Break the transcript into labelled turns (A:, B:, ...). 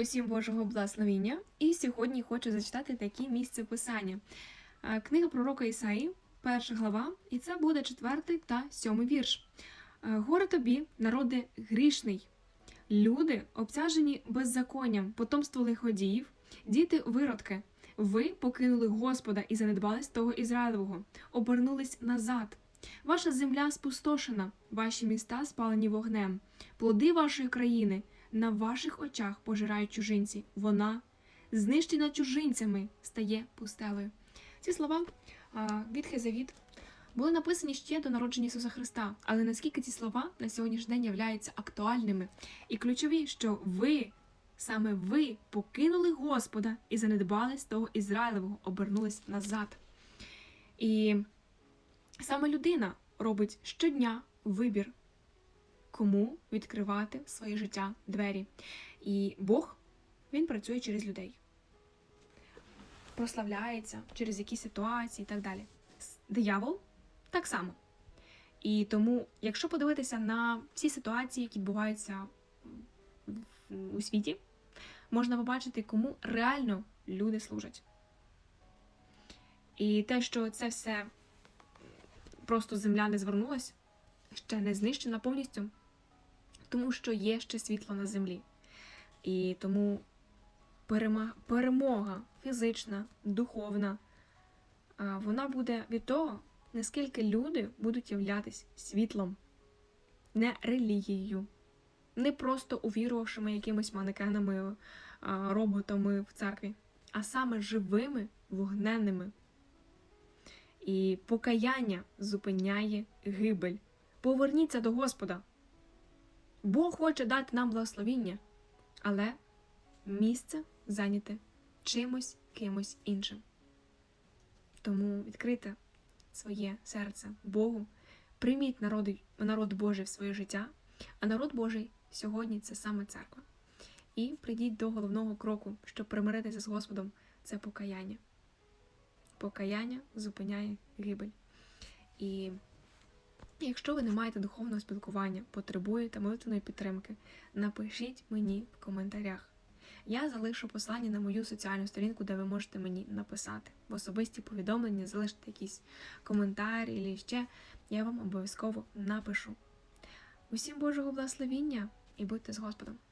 A: Усім Божого благословіння. І сьогодні хочу зачитати такі місця писання. Книга пророка Ісаї, перша глава, і це буде четвертий та сьомий вірш. Горе тобі, народи грішний, люди, обтяжені беззаконням, потомство лиходіїв, діти виродки. Ви покинули Господа і занедбались того Ізраїлевого, обернулись назад. Ваша земля спустошена, ваші міста спалені вогнем, плоди вашої країни на ваших очах пожирають чужинці. Вона, знищена чужинцями, стає пустелею. Ці слова від Хезавід були написані ще до народження Ісуса Христа, але наскільки ці слова на сьогоднішній день являються актуальними і ключові, що ви, саме ви, покинули Господа і занедбали з того Ізраїлевого, обернулись назад. І саме людина робить щодня вибір кому відкривати своє життя двері. І Бог він працює через людей, прославляється через якісь ситуації і так далі. Диявол так само. І тому, якщо подивитися на всі ситуації, які відбуваються у світі, можна побачити, кому реально люди служать. І те, що це все просто земля не звернулась, ще не знищена повністю, тому що є ще світло на землі. І тому перемога фізична, духовна, вона буде від того, наскільки люди будуть являтись світлом, не релігією, не просто увірувавшими якимись манекенами, роботами в церкві, а саме живими вогненними. І покаяння зупиняє гибель. Поверніться до Господа. Бог хоче дати нам благословіння, але місце зайняте чимось кимось іншим. Тому відкрите своє серце Богу, прийміть народи, народ Божий в своє життя, а народ Божий сьогодні це саме церква. І прийдіть до головного кроку, щоб примиритися з Господом, це покаяння. Покаяння зупиняє гибель. І Якщо ви не маєте духовного спілкування, потребуєте молитвеної підтримки, напишіть мені в коментарях. Я залишу послання на мою соціальну сторінку, де ви можете мені написати в особисті повідомлення, залишити якийсь коментар і ще. Я вам обов'язково напишу. Усім Божого благословіння і будьте з Господом!